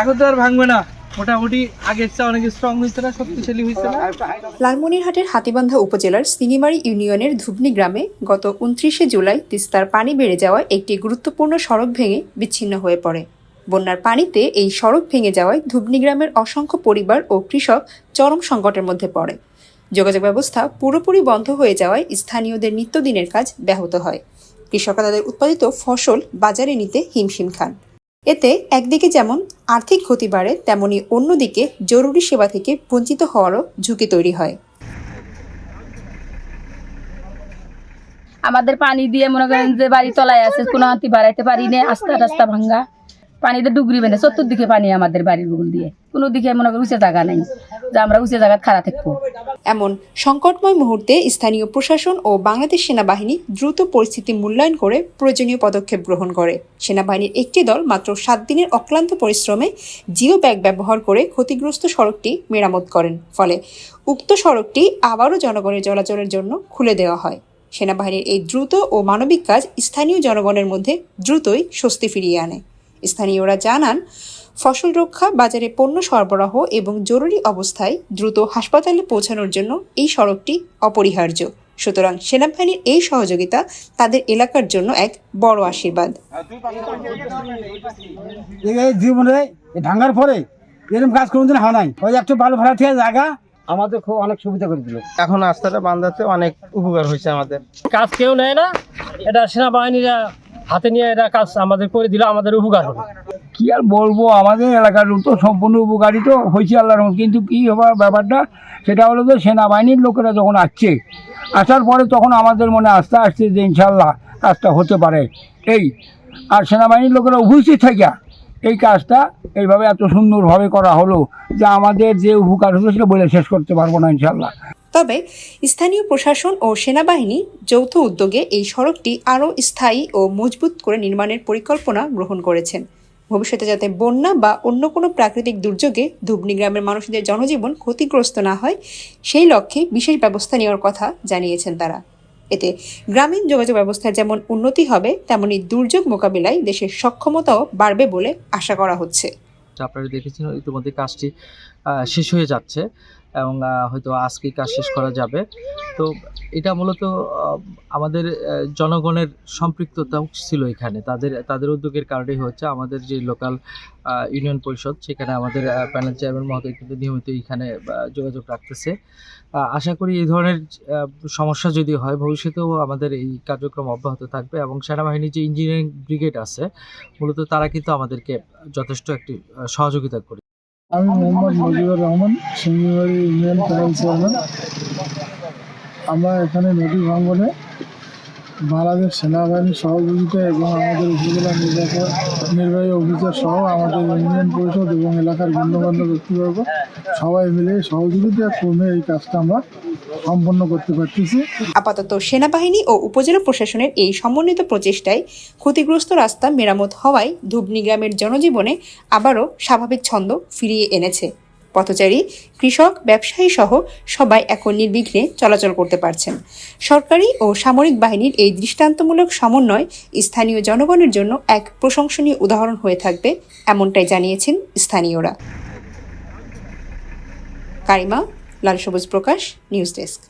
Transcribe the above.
এখন তো আর ভাঙবে না। মোটামুটি আগের চেয়ে অনেক স্ট্রং হয়েছে না, শক্তিশালী হয়েছে না? লালমনিরহাটের হাতিবান্ধা উপজেলার সিনিমারি ইউনিয়নের ধুবনি গ্রামে গত উনত্রিশে জুলাই তিস্তার পানি বেড়ে যাওয়ায় একটি গুরুত্বপূর্ণ সড়ক ভেঙে বিচ্ছিন্ন হয়ে পড়ে। বন্যার পানিতে এই সড়ক ভেঙে যাওয়ায় ধুবনি গ্রামের অসংখ্য পরিবার ও কৃষক চরম সংকটের মধ্যে পড়ে। যোগাযোগ ব্যবস্থা পুরোপুরি বন্ধ হয়ে যাওয়ায় স্থানীয়দের নিত্যদিনের কাজ ব্যাহত হয়। কৃষকরা তাদের উৎপাদিত ফসল বাজারে নিতে হিমশিম খান। এতে একদিকে যেমন আর্থিক ক্ষতি বাড়ে, তেমনি অন্যদিকে জরুরি সেবা থেকে বঞ্চিত হওয়ারও ঝুঁকি তৈরি হয়। আমাদের পানি দিয়ে মনে করেন যে বাড়ি তলায় আছে, কোনো হাতি বাড়াইতে পারি না, আস্তা রাস্তা ভাঙ্গা। পানিতে ডুগরি বেঁধে, চতুর্দিকে পানি আমাদের বাড়ির বগুল দিয়ে। কোনো দিকে মনে করেন উঁচে জায়গা নেই, যে আমরা উঁচে জায়গা খাড়া থাকব। এমন সংকটময় মুহূর্তে স্থানীয় প্রশাসন ও বাংলাদেশ সেনাবাহিনী দ্রুত পরিস্থিতি মূল্যায়ন করে প্রয়োজনীয় পদক্ষেপ গ্রহণ করে। সেনাবাহিনীর একটি দল মাত্র সাত দিনের অক্লান্ত পরিশ্রমে জিও ব্যাগ ব্যবহার করে ক্ষতিগ্রস্ত সড়কটি মেরামত করেন। ফলে উক্ত সড়কটি আবারও জনগণের চলাচলের জন্য খুলে দেওয়া হয়। সেনাবাহিনীর এই দ্রুত ও মানবিক কাজ স্থানীয় জনগণের মধ্যে দ্রুতই স্বস্তি ফিরিয়ে আনে। স্থানীয়রা জানান ফসল রক্ষা বাজারে পণ্য সরবরাহ এবং জরুরি অবস্থায় দ্রুত হাসপাতালে পৌঁছানোর জন্য এই সড়কটি অপরিহার্য। সুতরাং সেনাবাহিনীর এই সহযোগিতা তাদের এলাকার জন্য এক বড় আশীর্বাদ। এই জীবনে ভাঙার পরে এরকম কাজ কোনোদিন হয় নাই। ওই একটা বালু ভাড়া জায়গা আমাদের খুব অনেক সুবিধা করে দিল। এখন রাস্তাটা বান্ধাতে অনেক উপকার হয়েছে আমাদের। কাজ কেউ নেয় না। এটা সেনাবাহিনীরা হাতে নিয়ে এটা কাজ আমাদের করে দিলে আমাদের উপকার হবে। কি আর বলব, আমাদের এলাকার তো সম্পূর্ণ উপকারিত হয়েছে আল্লাহর কিন্তু কি হবার ব্যাপারটা, সেটা হলো যে সেনাবাহিনীর লোকেরা যখন আসছে, আসার পরে তখন আমাদের মনে আস্থা আসছে যে ইনশাল্লাহ কাজটা হতে পারে। এই, আর সেনাবাহিনীর লোকেরা উপস্থিত থাকিয়া এই কাজটা এইভাবে এত সুন্দরভাবে করা হলো যে আমাদের যে উপকার হলো সেটা বলে শেষ করতে পারব না ইনশাল্লাহ তবে স্থানীয় প্রশাসন ও সেনাবাহিনী যৌথ উদ্যোগে এই সড়কটি আরও স্থায়ী ও মজবুত করে নির্মাণের পরিকল্পনা গ্রহণ করেছেন। ভবিষ্যতে যাতে বন্যা বা অন্য কোনো প্রাকৃতিক দুর্যোগে ধুবনি গ্রামের মানুষদের জনজীবন ক্ষতিগ্রস্ত না হয়, সেই লক্ষ্যে বিশেষ ব্যবস্থা নেওয়ার কথা জানিয়েছেন তারা। এতে গ্রামীণ যোগাযোগ ব্যবস্থার যেমন উন্নতি হবে, তেমনি দুর্যোগ মোকাবিলায় দেশের সক্ষমতাও বাড়বে বলে আশা করা হচ্ছে। আপনারা দেখেছেন ইতিমধ্যে কাজটি শেষ হয়ে যাচ্ছে এবং হয়তো আজকেই কাজ শেষ করা যাবে। তো এটা মূলত আমাদের জনগণের সম্পৃক্ততাও ছিল এখানে। তাদের তাদের উদ্যোগের কারণেই হচ্ছে আমাদের যে লোকাল ইউনিয়ন পরিষদ, সেখানে আমাদের প্যানেল চেয়ারম্যান মহোদয় কিন্তু নিয়মিত এখানে যোগাযোগ রাখতেছে। আশা করি এই ধরনের সমস্যা যদি হয়, ভবিষ্যতেও আমাদের এই কার্যক্রম অব্যাহত থাকবে এবং সেনাবাহিনীর যে ইঞ্জিনিয়ারিং ব্রিগেড আছে, মূলত তারা কিন্তু আমাদেরকে যথেষ্ট একটি সহযোগিতা করে আমি Mohammad Mojibur Rahman Singibari union panel chairman. আমরা এখানে নদী ভাঙ্গনে বাংলাদেশ সেনাবাহিনীর সহযোগিতা এবং আমাদের উপজেলা নির্বাচন নির্বাহী অফিসার সহ আমাদের ইউনিয়ন পরিষদ এবং এলাকার গণ্যমান্য ব্যক্তিবর্গ সবাই মিলে সহযোগিতা ক্রমে এই কাজটা আমরা সম্পন্ন করতে পারতেছি। আপাতত সেনাবাহিনী ও উপজেলা প্রশাসনের এই সমন্বিত প্রচেষ্টায় ক্ষতিগ্রস্ত রাস্তা মেরামত হওয়ায় ধুবনি গ্রামের জনজীবনে আবারও স্বাভাবিক ছন্দ ফিরিয়ে এনেছে। পথচারী, কৃষক, ব্যবসায়ী সহ সবাই এখন নির্বিঘ্নে চলাচল করতে পারছেন। সরকারি ও সামরিক বাহিনীর এই দৃষ্টান্তমূলক সমন্বয় স্থানীয় জনগণের জন্য এক প্রশংসনীয় উদাহরণ হয়ে থাকবে, এমনটাই জানিয়েছেন স্থানীয়রা। কারিমা, লাল সবুজ প্রকাশ, নিউজ ডেস্ক।